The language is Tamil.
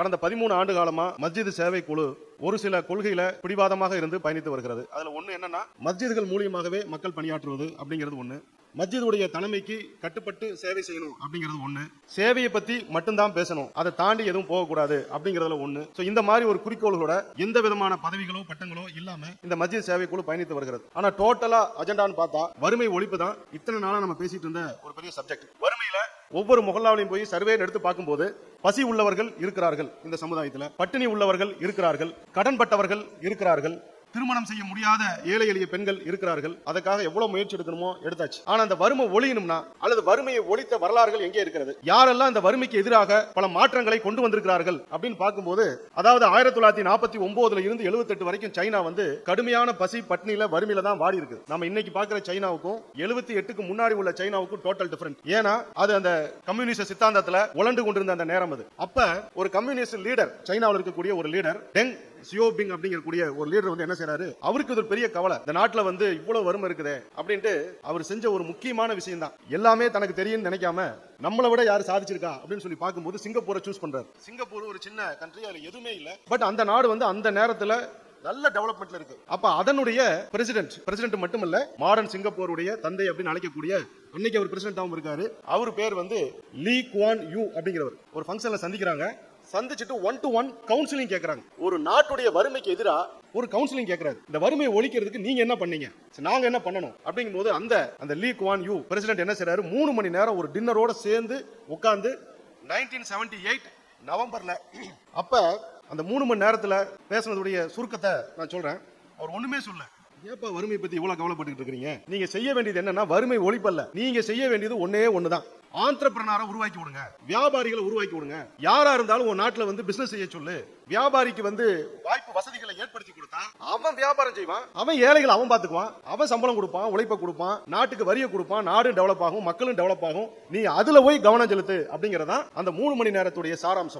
கடந்த பதிமூணு ஆண்டு காலமா மஸ்ஜித் சேவை குழு ஒரு சில கொள்கையில பிடிவாதமாக இருந்து பயணித்து வருகிறது. அதுல ஒண்ணு என்னன்னா மஸ்ஜிதுகள் மூலியமாகவே மக்கள் பணியாற்றுவது அப்படிங்கிறது ஒண்ணு. மஸ்ஜிதுடைய தலைமைக்கு கட்டுப்பட்டு சேவை செய்யணும் அப்படிங்கிறது ஒண்ணு. சேவையை பத்தி மட்டும்தான் பேசணும். அதை தாண்டி எதுவும் போகக்கூடாது அப்படிங்கறதுல ஒண்ணு. சோ இந்த மாதிரி ஒரு குறிக்கோள்களோட எந்த விதமான பதவிகளோ பட்டங்களோ இல்லாம இந்த மஸ்ஜித் சேவை குழு பயணித்து வருகிறது. ஆனா டோட்டலா அஜெண்டான்னு பார்த்தா வறுமை ஒழிப்பு தான் இத்தனை நாளா நம்ம பேசிட்டு இருந்த ஒரு பெரிய சப்ஜெக்ட் வறுமையில ஒவ்வொரு முகல்லாவிலையும் போய் சர்வே எடுத்து பார்க்கும்போது பசி உள்ளவர்கள் இருக்கிறார்கள் இந்த சமுதாயத்தில். பட்டினி உள்ளவர்கள் இருக்கிறார்கள். கடன்பட்டவர்கள் இருக்கிறார்கள். திருமணம் செய்ய முடியாத ஏழை எளிய பெண்கள் இருக்கிறார்கள். அதுக்காக எவ்வளவு முயற்சி எடுக்கணுமோ எடுத்தாச்சு. ஆனா அந்த வறுமை ஒழியணும்னா அல்லது வறுமையை ஒழித்த வரலாறுகள் எங்கே இருக்கிறது? யாரெல்லாம் இந்த வறுமைக்கு எதிராக பல மாற்றங்களை கொண்டு வந்திருக்கிறார்கள் அப்படின்னு பார்க்கும்போது அதாவது ஆயிரத்தி தொள்ளாயிரத்தி நாற்பத்தி ஒன்பதுல இருந்து 78 வரைக்கும் சைனா வந்து கடுமையான பசி பட்னியில வறுமையில தான் வாடி இருக்கு. நம்ம இன்னைக்கு பார்க்கிற சைனாவுக்கும் எழுபத்தி எட்டுக்கு முன்னாடி உள்ள சைனாவுக்கும் டோட்டல் டிஃபரண்ட் ஏன்னா அது அந்த கம்யூனிஸ்ட் சித்தாந்தத்துல உழண்டு கொண்டிருந்த அந்த நேரம் அது. அப்ப ஒரு கம்யூனிஸ்ட் லீடர் சைனாவில் இருக்கக்கூடிய ஒரு லீடர் டெங் சியோபிங் அப்படிங்கக்கூடிய ஒரு லீடர் வந்து என்ன செய்யறாரு அவருக்கு இது ஒரு பெரிய கவலை. இந்த நாட்டில் வந்து இவ்வளவு வறுமை இருக்குதே அப்படின்ட்டு அவர் செஞ்ச ஒரு முக்கியமான விஷயம் தான் எல்லாமே தனக்கு தெரியும்னு நினைக்காம நம்மளை விட யார் சாதிச்சிருக்கா அப்படின்னு சொல்லி பார்க்கும்போது சிங்கப்பூரை சூஸ் பண்றாரு. சிங்கப்பூர் ஒரு சின்ன கண்ட்ரி அதுல எதுவுமே இல்லை. பட் அந்த நாடு வந்து அந்த நேரத்தில் நல்ல டெவலப்மெண்ட்ல இருக்கு. அப்ப அதனுடைய பிரசிடென்ட் பிரசிடென்ட் மட்டுமல்ல மாடர்ன் சிங்கப்பூருடைய தந்தை அப்படின்னு அழைக்கக்கூடிய அன்னைக்கு அவர் பிரசிடென்டாவும் இருக்காரு. அவர் பேர் வந்து லீ குவான் யூ அப்படிங்கிறவர். ஒரு ஃபங்க்ஷன்ல சந்திக்கிறாங்க. சந்திச்சுட்டு ஒன் டு ஒன் கவுன்சிலிங் கேக்குறாங்க. ஒரு நாட்டுடைய வறுமைக்கு எதிரா ஒரு கவுன்சிலிங் கேக்குறாரு. இந்த வறுமையை ஒழிக்கிறதுக்கு நீங்க என்ன பண்ணீங்க? நாங்க என்ன பண்ணணும்? அப்படிங்கும்போது அந்த அந்த லீ குவான் யூ பிரசிடென்ட் என்ன செய்றாரு? மூணு மணி நேரம் ஒரு டின்னரோட சேர்ந்து உட்கார்ந்து நைன்டீன் செவன்டி எயிட் நவம்பர்ல அப்ப அந்த மூணு மணி நேரத்துல பேசுனதுடைய சுருக்கத்தை நான் சொல்றேன். அவர் ஒண்ணுமே சொல்ல ஏப்பா வறுமை பத்தி இவ்வளவு கவலைப்பட்டுட்டு இருக்கீங்க நீங்க செய்ய வேண்டியது என்னன்னா வறுமை ஒழிப்பல்ல. நீங்க செய்ய வேண்டியது ஒன்னே ஒண்ணுதான். ஆந்திரப்பிரனாரை உருவாக்கி விடுங்க. வியாபாரிகளை உருவாக்கி விடுங்க. யாரா இருந்தாலும் உன் நாட்டுல வந்து பிசினஸ் செய்ய சொல்லு. வியாபாரிக்கு வந்து வாய்ப்பு வசதிகளை ஏற்படுத்தி கொடுத்தா அவன் வியாபாரம் செய்வான் அவன் ஏழைகளை அவன் பாத்துக்குவான் அவன் சம்பளம் கொடுப்பான் உழைப்ப கொடுப்பான் நாட்டுக்கு வரியை கொடுப்பான் நாடும் டெவலப் ஆகும் மக்களும் டெவலப் ஆகும். நீ அதுல போய் கவனம் செலுத்து அப்படிங்கறதான் அந்த மூணு மணி நேரத்துடைய சாராம்சம்.